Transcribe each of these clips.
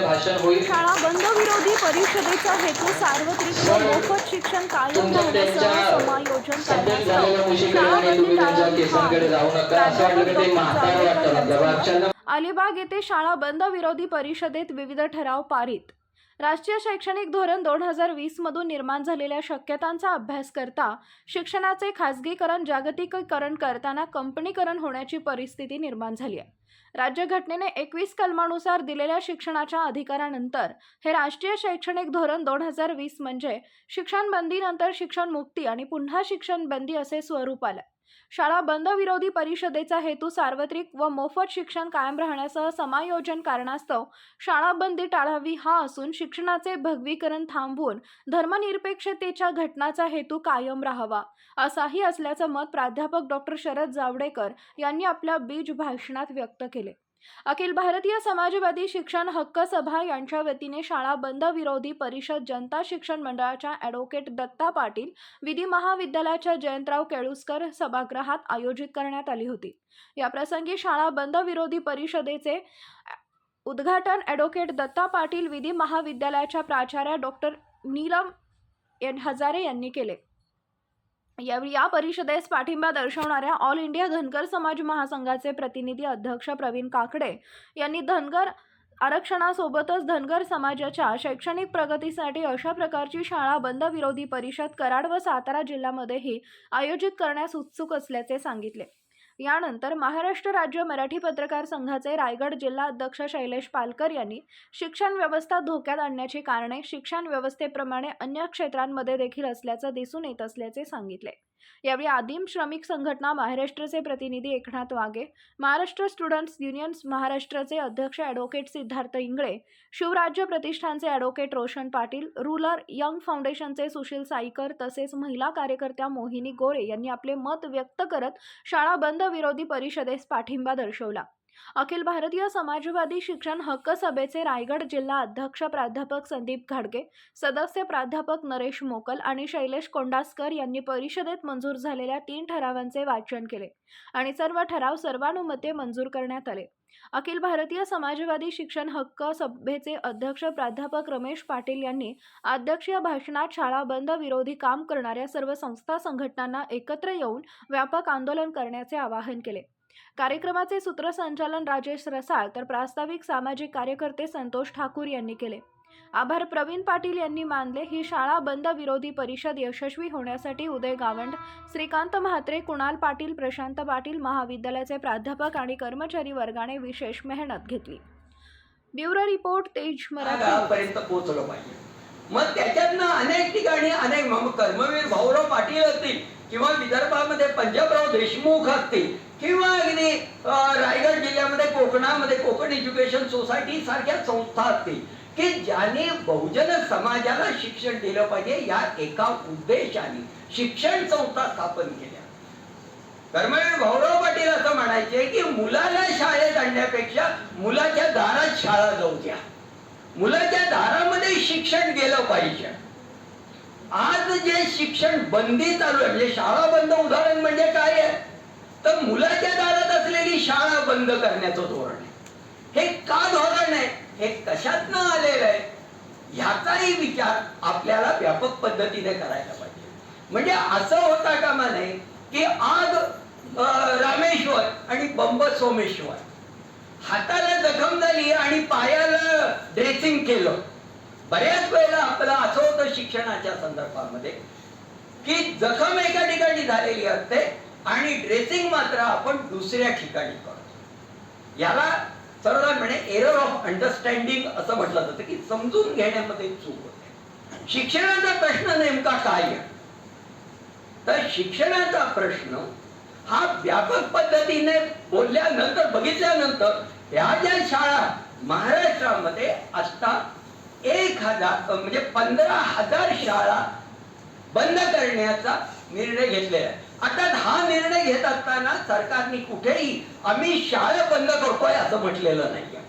भाषण होईल. शाळा बंद विरोधी परिषदेचा हेतू सार्वत्रिक व मोफत शिक्षण कायम ठेवण्यासह समायोजन करण्यासह अलिबाग येथे शाळा बंद विरोधी परिषदेत विविध ठराव पारित. राष्ट्रीय शैक्षणिक धोरण दोन हजार वीस मधून निर्माण झालेल्या शक्यतांचा अभ्यास करता शिक्षणाचे खासगीकरण जागतिकीकरण करताना कंपनीकरण होण्याची परिस्थिती निर्माण झाली आहे. राज्यघटनेने एकवीस कलमानुसार दिलेल्या शिक्षणाच्या अधिकारानंतर हे राष्ट्रीय शैक्षणिक धोरण दोन हजार वीस म्हणजे शिक्षण बंदीनंतर शिक्षण मुक्ती आणि पुन्हा शिक्षण बंदी असे स्वरूप आलं. शाळा बंद विरोधी परिषदेचा हेतू सार्वत्रिक व मोफत शिक्षण कायम राहण्यासह समायोजन कारणास्तव शाळा बंदी टाळावी हा असून शिक्षणाचे भगवीकरण थांबवून धर्मनिरपेक्षतेच्या घटनाचा हेतू कायम राहावा असाही असल्याचं मत प्राध्यापक डॉक्टर शरद जावडेकर यांनी आपल्या बीज भाषणात व्यक्त केले. अखिल भारतीय समाजवादी शिक्षण हक्क सभा यांच्या वतीने शाळा बंद विरोधी परिषद जनता शिक्षण मंडळाच्या ॲडव्होकेट दत्ता पाटील विधी महाविद्यालयाच्या जयंतराव केळुसकर सभागृहात आयोजित करण्यात आली होती. याप्रसंगी शाळा बंद विरोधी परिषदेचे उद्घाटन ॲडव्होकेट दत्ता पाटील विधी महाविद्यालयाच्या प्राचार्या डॉक्टर नीलम एन हजारे यांनी केले. यावेळी या परिषदेस पाठिंबा दर्शवणाऱ्या ऑल इंडिया धनगर समाज महासंघाचे प्रतिनिधी अध्यक्ष प्रवीण काकडे यांनी धनगर आरक्षणासोबतच धनगर समाजाच्या शैक्षणिक प्रगतीसाठी अशा प्रकारची शाळा बंद विरोधी परिषद कराड व सातारा जिल्ह्यामध्येही आयोजित करण्यास उत्सुक असल्याचे सांगितले. यानंतर महाराष्ट्र राज्य मराठी पत्रकार संघाचे रायगड जिल्हा अध्यक्ष शैलेश पालकर यांनी शिक्षण व्यवस्था धोक्यात आणण्याची कारणे शिक्षण व्यवस्थेप्रमाणे अन्य क्षेत्रांमध्ये देखील असल्याचं दिसून येत असल्याचे सांगितले. यावेळी आदिम श्रमिक संघटना महाराष्ट्राचे प्रतिनिधी एकनाथ वागे महाराष्ट्र स्टुडंट्स युनियन्स महाराष्ट्राचे अध्यक्ष ॲडव्होकेट सिद्धार्थ इंगळे शिवराज्य प्रतिष्ठानचे advocate Roshan Patil rural young फाउंडेशनचे सुशील साईकर तसेच महिला कार्यकर्त्या मोहिनी गोरे यांनी आपले मत व्यक्त करत शाळा बंद विरोधी परिषदेस पाठिंबा दर्शवला. अखिल भारतीय समाजवादी शिक्षण हक्क सभेचे रायगड जिल्हा अध्यक्ष प्राध्यापक संदीप घाडगे सदस्य प्राध्यापक नरेश मोकल आणि शैलेश कोंडासकर यांनी परिषदेत मंजूर झालेल्या तीन ठरावांचे वाचन केले आणि सर्व ठराव सर्वानुमते मंजूर करण्यात आले. अखिल भारतीय समाजवादी शिक्षण हक्क सभेचे अध्यक्ष प्राध्यापक रमेश पाटील यांनी अध्यक्षीय भाषणात शाळा बंद विरोधी काम करणाऱ्या सर्व संस्था संघटनांना एकत्र येऊन व्यापक आंदोलन करण्याचे आवाहन केले. कार्यक्रमाचे सूत्रसंचालन राजेश रसाळ तर प्रास्ताविक सामाजिक कार्यकर्ते संतोष ठाकूर यांनी केले. आभार प्रवीण पाटील यांनी मानले ही शाळा बंद विरोधी परिषद यशस्वी होण्यासाठी उदय गावंड श्रीकांत म्हात्रे कुणाल पाटील प्रशांत पाटील महाविद्यालयाचे प्राध्यापक आणि कर्मचारी वर्गाने विशेष मेहनत घेतली. ब्युरो रिपोर्ट तेज मराठी. पोहोचलं पाहिजे. मग त्याच्यातनं अनेक ठिकाणी अनेक कर्मवीर भाऊराव पाटील असतील किंवा विदर्भामध्ये पंजाबराव देशमुख असतील किंवा अगदी रायगड जिल्ह्यामध्ये कोकणामध्ये कोकण एज्युकेशन सोसायटी सारख्या संस्था असतील की ज्याने बहुजन समाजाला शिक्षण दिलं पाहिजे या एका उद्देशाने शिक्षण संस्था स्थापन केल्या. कर्मवीर भाऊराव पाटील असं म्हणायचे की मुलाला शाळेत आणण्यापेक्षा मुलाच्या दारात शाळा जाऊ द्या. मुलाच्या दारामध्ये शिक्षण गेलं पाहिजे. आज जे शिक्षण बंदी चालू आहे म्हणजे शाळा बंद उदाहरण म्हणजे काय आहे? तर मुलाच्या दारात असलेली शाळा बंद करण्याचं धोरण आहे. हे का धोरण आहे? हे कशातनं आलेलं आहे? ह्याचाही विचार आपल्याला व्यापक पद्धतीने करायला पाहिजे. म्हणजे असं होता कामा नये की आज रामेश्वर आणि बंब सोमेश्वर. हाताला जखम झाली आणि पायाला ड्रेसिंग केलं. बऱ्याच वेळेला आपलं असं होतं शिक्षणाच्या संदर्भामध्ये की जखम एका ठिकाणी झालेली असते आणि ड्रेसिंग मात्र आपण दुसऱ्या ठिकाणी करतो. याला सरळ म्हणे एरर ऑफ अंडरस्टँडिंग असं म्हटलं जातं की समजून घेण्यामध्ये चूक होते. शिक्षणाचा प्रश्न नेमका काय आहे? तर शिक्षणाचा प्रश्न हा व्यापक पद्धतीने बोलल्यानंतर बघितल्यानंतर ह्या ज्या शाळा महाराष्ट्रामध्ये असतात एक हजार म्हणजे पंधरा हजार शाळा बंद करण्याचा निर्णय घेतलेला आहे. आता हा निर्णय घेत असताना सरकारने कुठेही आम्ही शाळा बंद करतोय असं म्हटलेलं नाहीये.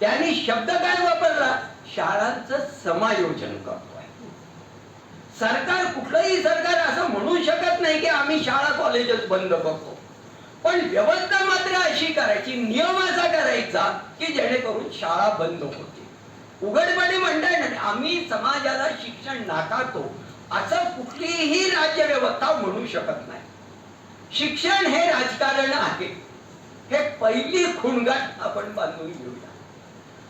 त्यांनी शब्द काय वापरला? शाळांचं समायोजन करतोय. सरकार कुठलंही सरकार असं म्हणू शकत नाही की आम्ही शाळा कॉलेजेस बंद करतो. पण व्यवस्था मात्र अशी करायची नियम असा करायचा की जेणेकरून शाळा बंद होते. उघडपणे म्हणताय ना आम्ही समाजाला शिक्षण नाकारतो. असं कुठलीही राज्य व्यवस्था म्हणू शकत नाही. शिक्षण हे राजकारण आहे. हे पहिली खुणगाट आपण बांधून घेऊया.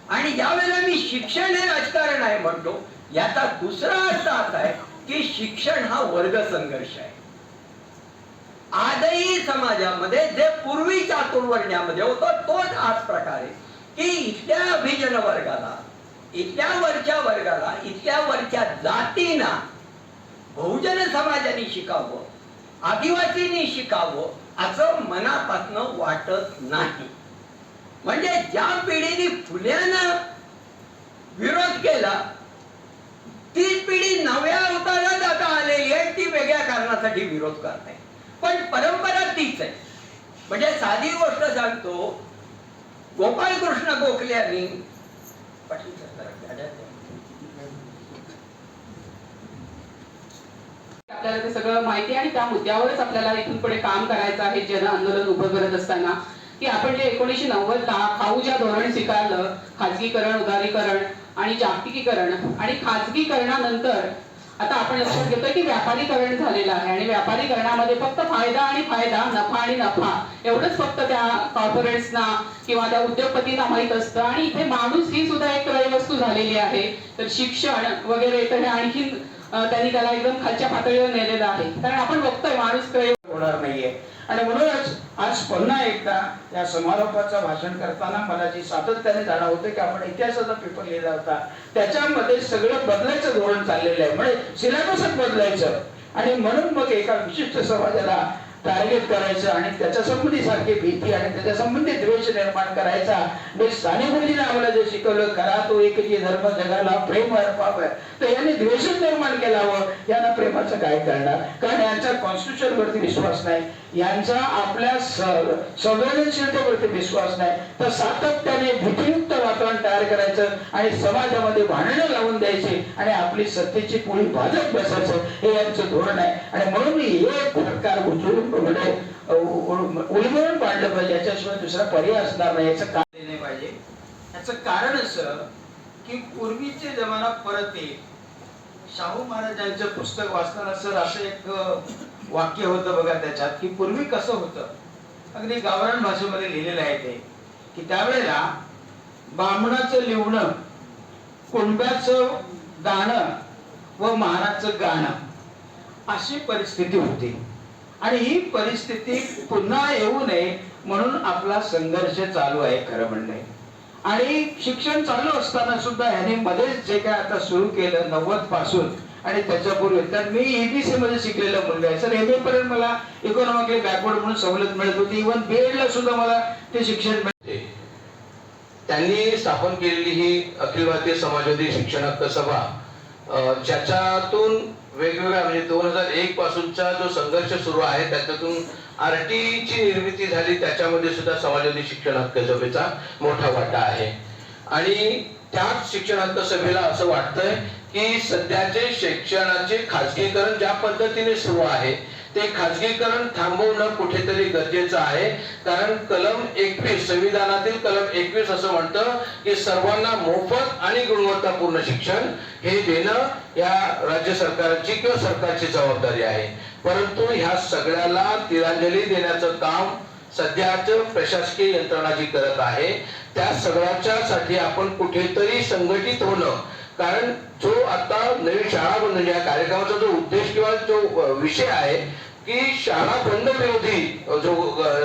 आणि ज्यावेळेला मी शिक्षण हे राजकारण आहे म्हणतो याचा दुसरा अर्थ असा आहे की शिक्षण हा वर्ग संघर्ष आहे. आजही समाजामध्ये जे पूर्वी चातुर्वर्ण्यामध्ये होतं तोच आज प्रकारे की इथल्या अभिजन वर्गाला इथल्या वरच्या वर्गाला इथल्या वरच्या जातीना बहुजन समाजाने शिकावं. आदिवासींनी शिकावं असं मनापासनं वाटत नाही. म्हणजे ज्या पिढीने फुल्यानं विरोध केला तीच पिढी नव्या अवतारात आता आलेली आहे ती वेगळ्या कारणासाठी विरोध करते. पण परंपरा तीच आहे. म्हणजे साधी गोष्ट सांगतो गोपाळकृष्ण गोखले यांनी पाटील सर, जरा गाड्या द्या. आपल्याला ते सगळं माहिती आहे आणि त्या मुद्द्यावरच आपल्याला इथून पुढे काम करायचं आहे जन आंदोलन उभं करत असताना. की आपण जे एकोणीसशे नव्वद ला खाऊच्या धोरण स्वीकारलं खाजगीकरण उदारीकरण आणि जागतिकीकरण आणि खाजगीकरणानंतर आता आपण लक्षात घेतोय की व्यापारीकरण झालेलं आहे आणि व्यापारीकरणामध्ये फक्त फायदा आणि फायदा नफा आणि नफा एवढंच फक्त त्या कॉर्पोरेट्सना किंवा त्या उद्योगपतींना माहीत असतं. आणि इथे माणूस ही सुद्धा एक क्रय वस्तू झालेली आहे. तर शिक्षण वगैरे तर हे आणखी त्यांनी त्याला एकदम खालच्या पातळीवर नेलेलं आहे. कारण आपण बघतोय माणूस होणार नाहीये. आणि म्हणूनच आज पुन्हा एकदा या समारोपाचं भाषण करताना मला जी सातत्याने जाणं होतं की आपण इतिहासाचा पेपर लिहिला होता. त्याच्यामध्ये सगळं बदलायचं धोरण चाललेलं आहे. म्हणजे सिलेबसच बदलायचं. आणि म्हणून मग एका विशिष्ट समाजाला टार्गेट करायचं आणि त्याच्या संबंधी सारखी भीती आणि त्याच्या संबंधी द्वेष निर्माण करायचा. म्हणजे साने गुरुजीने आम्हाला जे शिकवलं करा तो एक जी धर्म जगाला प्रेम अर्पावं तर यांनी द्वेष निर्माण केला यांना प्रेमाचं काय करणार? कारण यांचा कॉन्स्टिट्युशन वरती विश्वास नाही. यांचा आपल्या संवेदनशीलतेवरती विश्वास नाही. तर सातत्याने भीतीयुक्त वातावरण तयार करायचं आणि समाजामध्ये भांडणं लावून द्यायची आणि आपली सत्तेची पोळी भाजप बसायचं. हे यांचं धोरण आहे. आणि म्हणून मी हे सरकार उचलून म्हणजे उलगडून पाडलं पाहिजे याच्याशिवाय दुसरा पर्याय असणार नाही याचं कारण नाही पाहिजे. याचं कारण असं की पूर्वीचे जमाना परत येईल. शाहू महाराजांचं पुस्तक वाचताना सर असं एक वाक्य होतं बघा त्याच्यात की पूर्वी कसं होतं? अगदी गावरान भाषेमध्ये लिहिलेलं आहे ते की त्यावेळेला बामणाचं लिवणं कुणब्याचं गाणं व महाराजचं गाणं अशी परिस्थिती होती. आणि ही परिस्थिती पुन्हा येऊ नये म्हणून आपला संघर्ष चालू आहे खरं म्हणणे आणि शिक्षण चालू असताना सुद्धा ह्याने मध्येच जे काय आता सुरू केलं नव्वदपासून आणि त्याच्यापूर्वी तर मी एबीसी मध्ये शिकलेला मुलगा आहे. सर एम ए पर्यंत मला इकॉनॉमिकली बॅकवर्ड म्हणून सवलत मिळत होती इव्हन बीएडला सुद्धा मला ते शिक्षण मिळते त्यांनी स्थापन केलेली ही अखिल भारतीय समाजवादी शिक्षण हक्क सभा ज्याच्यातून वेगवेगळ्या म्हणजे दोन हजार एक पासूनचा जो संघर्ष सुरू आहे त्याच्यातून आरटी ची निर्मिती झाली त्याच्यामध्ये सुद्धा समाजवादी शिक्षण हक्क सभेचा मोठा वाटा आहे. आणि त्याच शिक्षण हक्क सभेला असं वाटतंय की सध्याचे शिक्षणाचे खाजगीकरण ज्या पद्धतीने सुरू आहे ते खाजगीकरण थांबवणं कुठेतरी गरजेचं आहे. कारण कलम एकवीस संविधानातील कलम एकवीस असं म्हणतं की सर्वांना मोफत आणि गुणवत्तापूर्ण शिक्षण हे देणं या राज्य सरकारची किंवा सरकारची जबाबदारी आहे. परंतु ह्या सगळ्याला तिरांजली देण्याचं काम सध्याच प्रशासकीय यंत्रणा जी करत आहे त्या सगळ्याच्या साठी आपण कुठेतरी संघटित होणं कारण जो आता नवीन शाळा बंद या कार्यक्रमाचा जो उद्देश किंवा जो विषय आहे की शाळा बंद विरोधी जो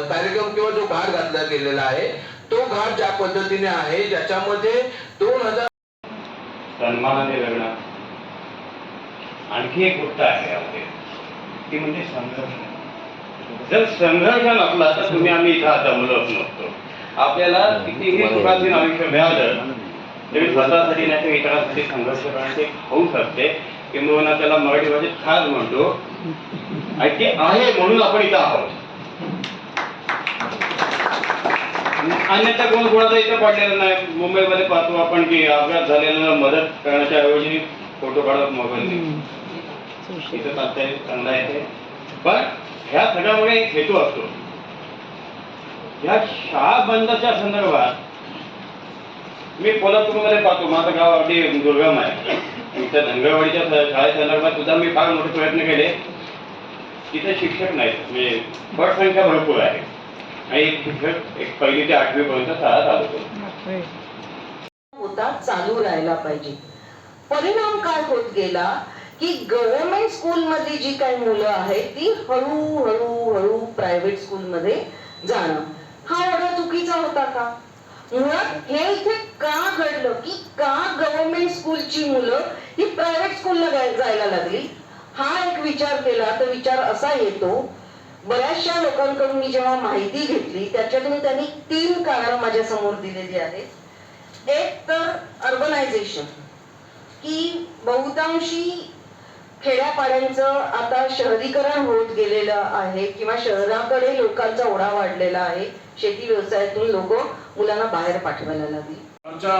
कार्यक्रम किंवा जो घाट घातला गेलेला आहे तो घाट ज्या पद्धतीने आहे ज्याच्यामध्ये दोन हजार सन्मानाने लग्न. आणखी एक गोष्ट आहे यामध्ये. ती म्हणजे संघर्ष. जर संघर्ष नसला तर तुम्ही आम्ही इथं आता मुलं नसतो आपल्याला कितीही सुखासीन आयुष्य मिळालं तरी स्वतःसाठी नाही तर इतरांसाठी संघर्ष करण्याचे होऊ शकते किंबहुना त्याला मराठी भाषेत खास म्हणतो. आणि ते आहे म्हणून आपण इथं आहोत. अन्यथा कोण कोणाचा इथं पडलेलं नाही. मुंबईमध्ये पाहतो आपण की अपघात झालेला मदत करण्याच्या ऐवजी फोटो काढत मोबाईल इथं चालतंय चांगला येते पण ह्या सगळ्यामुळे एक हेतू असतो. या शाळा बंदच्या संदर्भात मी कोल्हापूरमध्ये पाहतो. माझं गाव अगदी दुर्गम आहे. त्या धनगरवाडीच्या शाळेसंदर्भात सुद्धा मी फार मोठे प्रयत्न केले. तिथे शिक्षक नाहीत. म्हणजे पटसंख्या भरपूर आहे. आणि एक शिक्षक एक पहिली ते आठवी पर्यंत शाळा चालवतो होता. चालू राहायला पाहिजे. परिणाम काय होत गेला की गव्हर्नमेंट स्कूल मधली जी काही मुलं आहेत ती हळू हळू हळू प्रायव्हेट स्कूल मध्ये जाणं. हा एवढा चुकीचा होता का? म्हणून हे इथे का घडलं? की का गव्हर्नमेंट स्कूलची मुलं ही प्रायव्हेट स्कूलला जायला लागली? हा एक विचार केला तर विचार असा येतो बऱ्याचशा लोकांकडून मी जेव्हा माहिती घेतली त्याच्यातून त्यांनी तीन कारण माझ्यासमोर दिलेली आहेत. एक तर अर्बनायझेशन की बहुतांशी खेड्यापाड्यांचं आता शहरीकरण होत गेलेलं आहे किंवा शहराकडे लोकांचा ओढा वाढलेला आहे शेती व्यवसायातून लोक मुलांना बाहेर पाठवायला लागली. आमच्या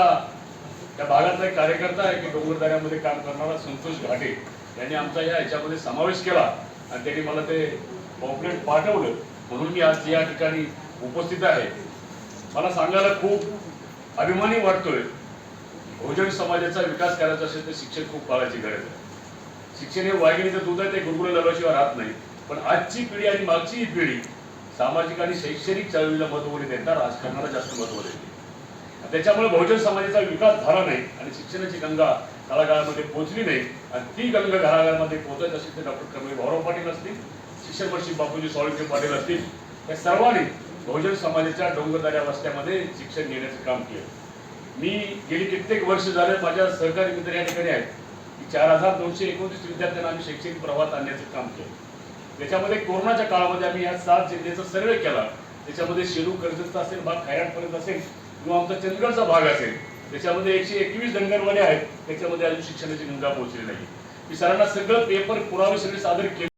त्या भागातला एक कार्यकर्ता आहे की डोंगरदऱ्यामध्ये काम करणारा संतोष घाटे. यांनी आमचा या ह्याच्यामध्ये समावेश केला आणि त्यांनी मला ते पॉम्पलेट पाठवलं. म्हणून मी आज या ठिकाणी उपस्थित आहे. मला सांगायला खूप अभिमानी वाटतोय. बहुजन समाजाचा विकास करायचा असेल तर शिक्षण खूप काळाची गरज आहे. शिक्षण हे वाघिणीचं दूध आहे ते गुरुकुल लावल्याशिवाय राहत नाही. पण आजची पिढी आणि मागची ही पिढी सामाजिक आणि शैक्षणिक चळवळीला महत्त्व देता राजकारणाला जास्त महत्त्व देते त्याच्यामुळे बहुजन समाजाचा विकास झाला नाही आणि शिक्षणाची गंगा तळागाळामध्ये पोहोचली नाही. आणि ती गंगा घराघरामध्ये पोहोचत असेल तर डॉक्टर कर्मवीर भाऊराव पाटील असतील शिक्षण वर्षी बापूजी साळुंके पाटील असतील या सर्वांनी बहुजन समाजाच्या डोंगरदाऱ्या वस्त्यामध्ये शिक्षण घेण्याचं काम केलं. मी गेली कित्येक वर्ष झाले माझ्या सहकारी मित्र या ठिकाणी आहेत. की चार हजार दोनशे एकोणतीस विद्यार्थ्यांना आम्ही शैक्षणिक प्रवाहात आणण्याचं काम केलं. त्याच्यामध्ये कोरोनाच्या काळामध्ये आम्ही या सात जिल्ह्याचा सर्वे केला. त्याच्यामध्ये शेडू कर्जतचा असेल भाग खैराटपर्यंत असेल किंवा आमचा चंदगडचा भाग असेल त्याच्यामध्ये एकशे एकवीस धनगरवाले आहेत त्याच्यामध्ये अजून शिक्षणाची गंगा पोहोचली नाही. मी सरांना सगळं पेपर पुरावे सगळे सादर केले.